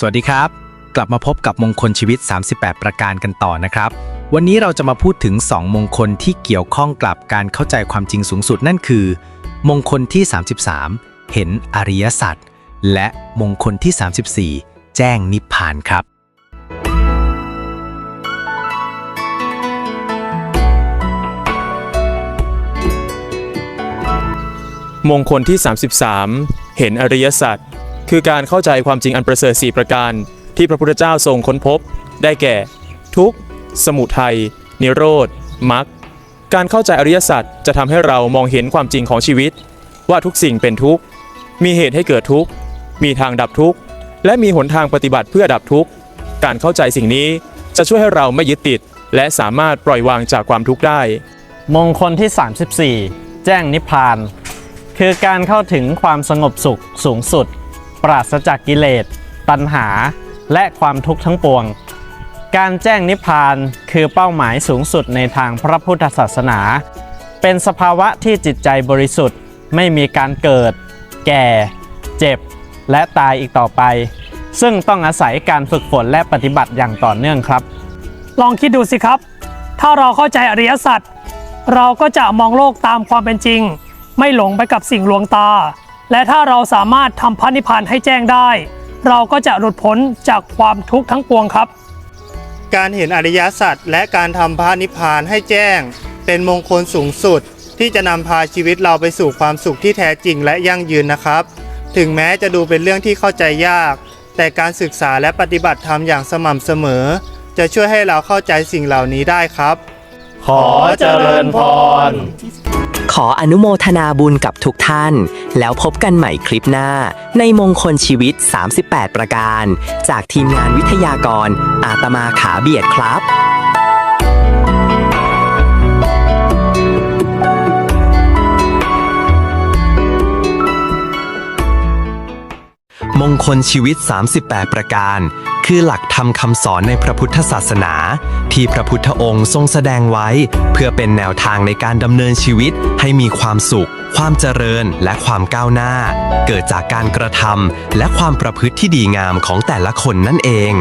สวัสดีครับ กลับมาพบกับมงคลชีวิต 38 ประการกันต่อนะครับ วันนี้เราจะมาพูดถึง 2 มงคลที่เกี่ยวข้องกับการเข้าใจความจริงสูงสุดนั่นคือ มงคลที่ 33 เห็นอริยสัจและมงคลที่ 34 แจ้งนิพพานครับ มงคลที่ 33 เห็นอริยสัจ คือการเข้าใจความจริงอันประเสริฐ4ประการ ที่พระพุทธเจ้าทรงค้นพบ ได้แก่ ทุกข์สมุทัยนิโรธมรรคการเข้าใจอริยสัจจะทำให้เรามองเห็นความจริงของชีวิต ว่าทุกสิ่งเป็นทุกข์ มีเหตุให้เกิดทุกข์ มีทางดับทุกข์ และมีหนทางปฏิบัติเพื่อดับทุกข์ การเข้าใจสิ่งนี้จะช่วยให้เราไม่ยึดติด และสามารถปล่อยวางจากความทุกข์ได้ มงคลที่ 34 แจ้งนิพพาน คือการเข้าถึงความสงบสุขสูงสุด ปราศจากกิเลส ตัณหา และความทุกข์ทั้งปวง การแจ้งนิพพานคือเป้าหมายสูงสุดในทางพระพุทธศาสนา เป็นสภาวะที่จิตใจบริสุทธิ์ ไม่มีการเกิด แก่ เจ็บ และตายอีกต่อไป ซึ่งต้องอาศัยการฝึกฝนและปฏิบัติอย่างต่อเนื่องครับ ลองคิดดูสิครับ ถ้าเราเข้าใจอริยสัจเราก็จะมองโลกตามความเป็นจริง ไม่หลงไปกับสิ่งลวงตา และถ้าเราสามารถทำพระนิพพานให้แจ้งได้ เราก็จะหลุดพ้นจากความทุกข์ทั้งปวงครับ การเห็นอริยสัจและการทำพระนิพพานให้แจ้ง เป็นมงคลสูงสุด ที่จะนำพาชีวิตเราไปสู่ความสุขที่แท้จริงและยั่งยืนนะครับ ถึงแม้จะดูเป็นเรื่องที่เข้าใจยาก แต่การศึกษาและปฏิบัติธรรมอย่างสม่ำเสมอ จะช่วยให้เราเข้าใจสิ่งเหล่านี้ได้ครับ ขอเจริญพร ขออนุโมทนาบุญกับทุกท่าน แล้วพบกันใหม่คลิปหน้า ในมงคลชีวิต 38 ประการ จากทีมงานวิทยากร อาตมาขาเบียดครับมงคลชีวิต 38 ประการ คือหลักธรรมคำสอนในพระพุทธศาสนา ที่พระพุทธองค์ทรงแสดงไว้ เพื่อเป็นแนวทางในการดำเนินชีวิตให้มีความสุข ความเจริญและความก้าวหน้า เกิดจากการกระทำและความประพฤติที่ดีงามของแต่ละคนนั่นเอง